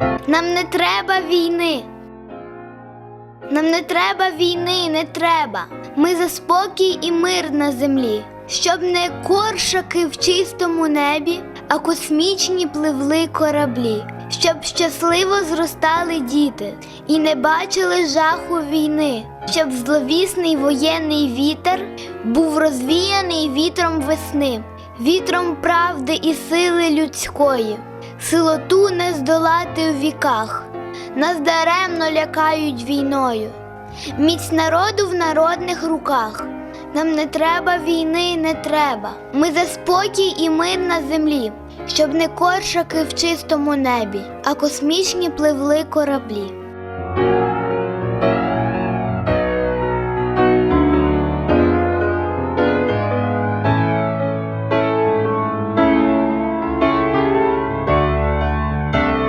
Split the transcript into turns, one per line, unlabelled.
Нам не треба війни. Нам не треба війни, не треба. Ми за спокій і мир на землі, щоб не коршаки в чистому небі, а космічні пливли кораблі, щоб щасливо зростали діти і не бачили жаху війни, щоб зловісний воєнний вітер був розвіяний вітром весни, вітром правди і сили людської, силоту не здолати в віках. Нас даремно лякають війною. Міць народу в народних руках. Нам не треба війни, не треба. Ми за спокій і мир на землі, щоб не коршаки в чистому небі, а космічні пливли кораблі.